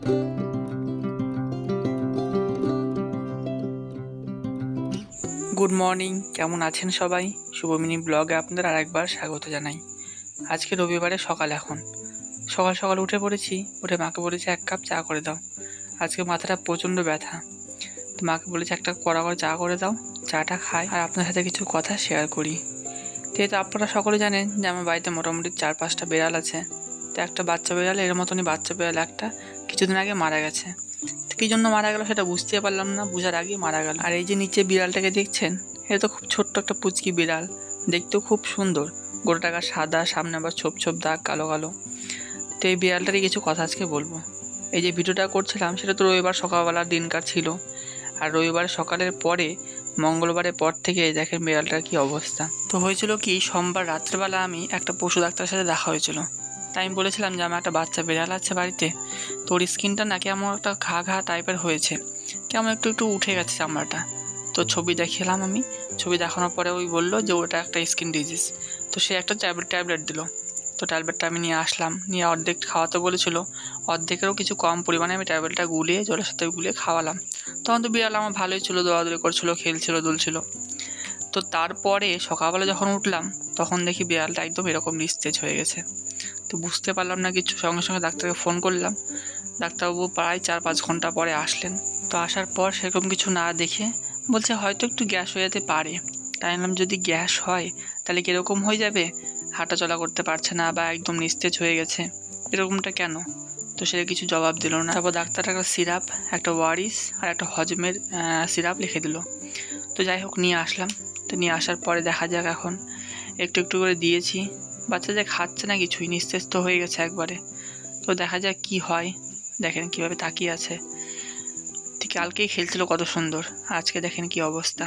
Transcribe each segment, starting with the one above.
Good morning কেমন আছেন সবাই? শুভমিনী ব্লগে আপনাদের আরেকবার স্বাগত জানাই। আজকে রবিবারে সকাল এখন। সকাল সকাল উঠে পড়েছি, উঠে মাকে বলেছি এক কাপ চা করে দাও। আজকে মাথাটা প্রচণ্ড ব্যথা। তো মাকে বলেছি একটা কড়া করে চা করে দাও, চাটা খাই আর আপনার সাথে কিছু কথা শেয়ার করি। যেহেতু আপনারা সকলে জানেন যে আমার বাড়িতে মোটামুটি চার পাঁচটা বিড়াল আছে, তো একটা বাচ্চা বিড়াল, এর মতনই বাচ্চা বিড়াল একটা কিছুদিন আগে মারা গেছে। কী জন্য মারা গেল সেটা বুঝতে পারলাম না, বুঝার আগে মারা গেল। আর এই যে নিচে বিড়ালটাকে দেখছেন, এটা তো খুব ছোট্ট একটা পুচকি বিড়াল। দেখতেও খুব সুন্দর। গোটাটা সাদা, সামনে আবার ছোপ ছোপ দাগ, কালো কালো। তো এই বিড়ালটারই কিছু কথা আজকে বলব। এই যে ভিডিওটা করছিলাম, সেটা তো রবিবার সকালবেলার দিনকার ছিল। আর রবিবার সকালের পরে, মঙ্গলবারের পর থেকে দেখেন বিড়ালটার কি অবস্থা। তো হয়েছিল কি, সোমবার রাত্রেবেলা আমি একটা পশু ডাক্তারের সাথে দেখা হয়েছিল। তাই আমি বলেছিলাম যে, আমার একটা বাচ্চা বেড়াল আছে বাড়িতে তো ওর স্কিনটা না কেমন একটা ঘা ঘা টাইপের হয়েছে। কেমন একটু একটু উঠে গেছে চামড়াটা। তো ছবি দেখিলাম আমি। ছবি দেখানোর পরে ওই বলল যে, ওটা একটা স্কিন ডিজিজ। তো সে একটা ট্যাবলেট ট্যাবলেট দিল। তো ট্যাবলেটটা আমি নিয়ে আসলাম। নিয়ে অর্ধেক খাওয়াতে বলেছিল। অর্ধেকেরও কিছু কম পরিমাণে আমি ট্যাবলেটটা গুলিয়ে, জলের সাথে গুলিয়ে খাওয়ালাম। তখন তো বিড়াল আমার ভালোই ছিল, দৌড়াদৌড়ি করছিল, খেলছিল, দুলছিল। তো তারপরে সকালবেলা যখন উঠলাম, তখন দেখি বিড়ালটা একদম এরকম নিস্তেজ হয়ে গেছে। তো বুঝতে পারলাম না কিছু। সঙ্গে সঙ্গে ডাক্তারকে ফোন করলাম। ডাক্তারবাবু প্রায় চার পাঁচ ঘণ্টা পরে আসলেন। তো আসার পর সেরকম কিছু না দেখে বলছে, হয়তো একটু গ্যাস হয়ে যেতে পারে। তাই বললাম যদি গ্যাস হয়, তাহলে কীরকম হয়ে যাবে? হাঁটা চলা করতে পারছে না বা একদম নিস্তেজ হয়ে গেছে। এরকমটা কেন? তো সে কিছু জবাব দিল না। তারপর ডাক্তার একটা সিরাপ, একটা ওয়ারিস আর একটা হজমের সিরাপ লিখে দিল। তো যাই হোক, নিয়ে আসলাম। তো নিয়ে আসার পরে দেখা যাক এখন। একটু একটু করে দিয়েছি। বাচ্চা যে খাচ্ছে না কিছুই তো হয়ে গেছে একবারে। তো দেখা যাক কি হয়। দেখেন কীভাবে তাকিয়ে আছে। ঠিক কালকেই খেলছিল কত সুন্দর। আজকে দেখেন কি অবস্থা।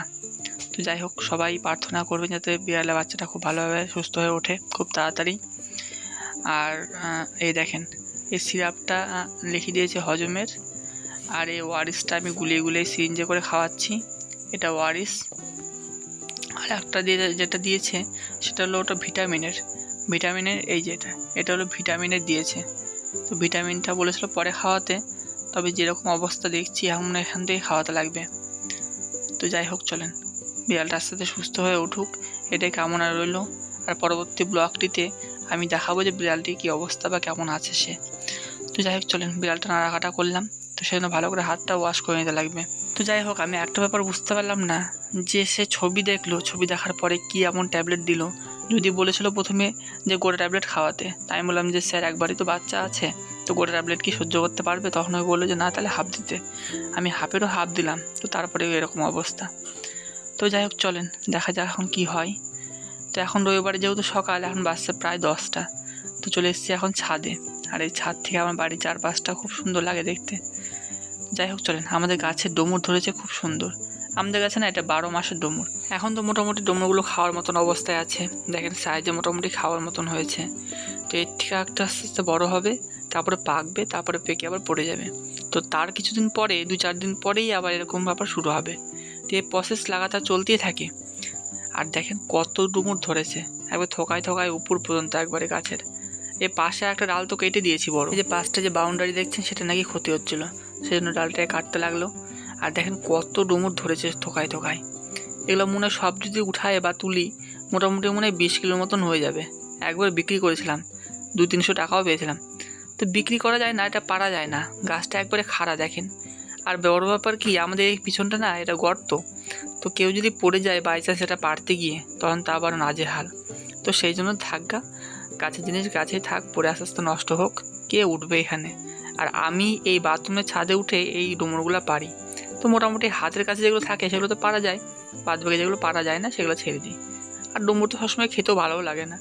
তো যাই হোক, সবাই প্রার্থনা করবেন যাতে বিড়ালে বাচ্চাটা খুব ভালোভাবে সুস্থ হয়ে ওঠে খুব তাড়াতাড়ি। আর এই দেখেন, এই সিরাপটা লিখে দিয়েছে হজমের। আর এই ওয়ারিসটা আমি গুলিয়ে গুলিয়ে সিরিঞ্জে করে খাওয়াচ্ছি। এটা ওয়ারিস আর একটা দিয়ে যেটা দিয়েছে, সেটা হলো ওটা ভিটামিনের। ভিটামিনের এই যেটা এটা হলো ভিটামিনের দিয়েছে। তো ভিটামিনটা বলেছিল পরে খাওয়াতে, তবে যেরকম অবস্থা দেখছি এখন এখান থেকে খাওয়াতে লাগবে। তো যাই হোক, চলেন। বিড়ালটা আস্তে সুস্থ হয়ে উঠুক এটাই কামনা রইল? আর পরবর্তী ব্লগটিতে আমি দেখাবো যে বিড়ালটির কী অবস্থা বা কেমন আছে সে। তো যাই হোক, চলেন, বিড়ালটা নাড়াকাটা করলাম। তো সেজন্য ভালো করে হাতটা ওয়াশ করে নিতে লাগবে। তো যাই হোক, আমি একটা ব্যাপার বুঝতে পারলাম না যে সে ছবি দেখল, ছবি দেখার পরে কি এমন ট্যাবলেট দিল যদি বলেছিল প্রথমে যে গোটা ট্যাবলেট খাওয়াতে, তাই আমি বললাম যে, স্যার, একবারই তো বাচ্চা আছে, তো গোটা ট্যাবলেট কি সহ্য করতে পারবে? তখন ওই বলল যে, না, তাহলে হাফ দিতে। আমি হাফেরও হাফ দিলাম, তো তারপরে এরকম অবস্থা। তো যাই হোক, চলেন, দেখা যাক এখন কি হয়। তো এখন রবিবারে যেহেতু সকাল, এখন বাসছে প্রায় দশটা, তো চলে এসেছি এখন ছাদে। আর এই ছাদ থেকে আমার বাড়ির চারপাশটা খুব সুন্দর লাগে দেখতে। যাই হোক, চলেন, আমাদের গাছের ডুমুর ধরেছে খুব সুন্দর। আমাদের কাছে না এটা বারো মাসের ডুমুর। এখন তো মোটামুটি ডুমুরগুলো খাওয়ার মতন অবস্থায় আছে। দেখেন সাইজে মোটামুটি খাওয়ার মতন হয়েছে। তো এর থেকে একটা আস্তে আস্তে বড়ো হবে, তারপরে পাকবে, তারপরে পেকে আবার পড়ে যাবে। তো তার কিছুদিন পরে, দু চার দিন পরেই আবার এরকম ব্যাপার শুরু হবে। তো এই প্রসেস লাগাতার চলতেই থাকে। আর দেখেন কত ডুমুর ধরেছে। একবার থোকায় থোকায় উপর পর্যন্ত একবারে গাছের। এই পাশে একটা ডাল তো কেটে দিয়েছি বড়। এই যে পাশটা যে বাউন্ডারি দেখছেন, সেটা নাকি ক্ষতি হচ্ছিল। সেই জন্য ডালটাকে কাটতে লাগল। আর দেখেন কত ডুমুর ধরেছে থোকায় থোকায়। এগুলো মনে সব যদি উঠায় বা তুলি, মোটামুটি মনে হয় বিশ কিলোর মতন হয়ে যাবে। একবার বিক্রি করেছিলাম দু তিনশো টাকাও পেয়েছিলাম। তো বিক্রি করা যায় না, এটা পারা যায় না। গাছটা একবারে খাড়া, দেখেন। আর বড় ব্যাপার কি, আমাদের এই পিছনটা না, এটা গর্ত। তো কেউ যদি পড়ে যায় বাই চান্স এটা পারতে গিয়ে, তখন তা আবার নাজে হাল তো সেই জন্য থাকগা গাছের জিনিস গাছেই থাক পরে আস্তে আস্তে নষ্ট হোক, কে উঠবে এখানে? আর আমি এই বাথরুমের ছাদে উঠে এই ডুমুরগুলো পারি তো মোটামুটি হাতের কাছে যেগুলো থাকে সেগুলো তো পারা যায়। বাদ বাকি যেগুলো পারা যায় না, সেগুলো ছেড়ে দিই। আর ডুমুর তো সবসময় খেতেও ভালোও লাগে না।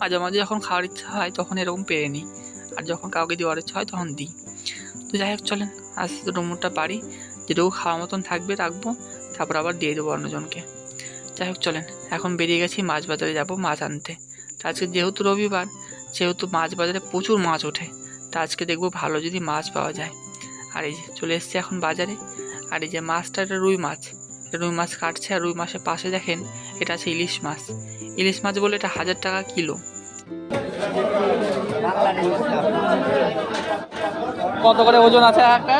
মাঝে মাঝে যখন খাওয়ার ইচ্ছা হয় তখন এরকম পেরে নিই। আর যখন কাউকে দেওয়ার ইচ্ছা হয় তখন দিই। তো যাই হোক চলেন আস্তে আস্তে ডুমুরটা পারি। যেটুকু খাওয়ার মতন থাকবে রাখব। তারপর আবার দিয়ে দেবো অন্যজনকে। যাই হোক চলেন, এখন বেরিয়ে গেছি মাছ বাজারে যাব মাছ আনতে। তো আজকে যেহেতু রবিবার, সেহেতু মাছ বাজারে প্রচুর মাছ ওঠে। তা আজকে দেখব ভালো যদি মাছ পাওয়া যায়। আর এই চলে এসছি এখন বাজারে। আর এই যে মাছটা এটা রুই মাছ। রুই মাছ কাটছে আর রুই মাছের পাশে দেখেন এটা আছে ইলিশ মাছ। ইলিশ মাছ বলে এটা হাজার টাকা কিলো। কত করে ওজন আছে একটা?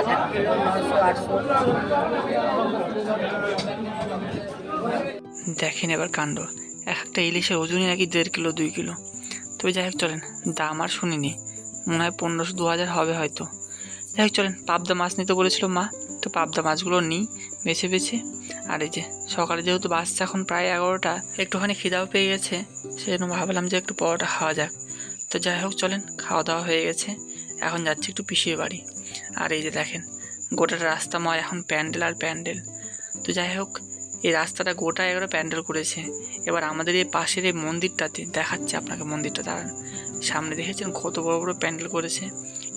দেখেন এবার কাণ্ড। এক একটা ইলিশের ওজনই নাকি দেড় কিলো দুই কিলো। তবে যাই হোক চলেন। দাম আর শুনিনি। মনে হয় পনেরোশো দু হাজার হবে হয়তো। যাই হোক চলেন। পাবদা মাছ নিতে বলেছিল মা। তো পাবদা মাছগুলো নিই বেছে বেছে। আর এই যে সকালে যেহেতু বাসছে, এখন প্রায় এগারোটা, একটুখানি খিদাও পেয়ে গেছে, সেজন্য ভাবলাম যে একটু পরোটা খাওয়া যাক। তো যাই হোক, চলেন খাওয়া দাওয়া হয়ে গেছে। এখন যাচ্ছি একটু পিসির বাড়ি। আর এই যে দেখেন গোটাটা রাস্তাময় এখন প্যান্ডেল আর প্যান্ডেল। তো যাই হোক, এই রাস্তাটা গোটা এগারো প্যান্ডেল করেছে। এবার আমাদের এই পাশের এই মন্দিরটাতে দেখাচ্ছে আপনাকে মন্দিরটা, দাঁড়ান। সামনে দেখেছেন কত বড় বড় প্যান্ডেল করেছে।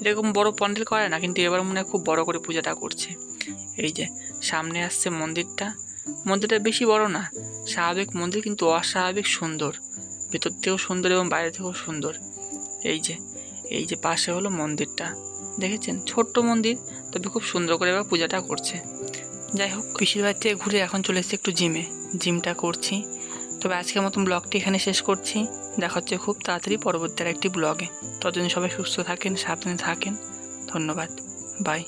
এরকম বড় প্যান্ডেল করে না, কিন্তু এবার মনে হয় খুব বড় করে পূজাটা করছে। এই যে, সামনে আসছে মন্দিরটা। মন্দিরটা বেশি বড় না, স্বাভাবিক মন্দির কিন্তু অস্বাভাবিক সুন্দর। ভেতর থেকেও সুন্দর এবং বাইরে থেকেও সুন্দর। এই যে এই যে পাশে হলো মন্দিরটা। দেখেছেন? ছোট্ট মন্দির, তবে খুব সুন্দর করে এবার পূজাটা করছে। যাই হোক, পিসির থেকে ঘুরে এখন চলে এসেছি একটু জিমে। জিমটা করছি। তবে আজকের মতন ব্লগটি এখানে শেষ করছি। দেখা হচ্ছে খুব তাড়াতাড়ি পরবর্তী একটি ব্লগে। ততদিন সবাই সুস্থ থাকেন, সাবধানে থাকেন। ধন্যবাদ। বাই।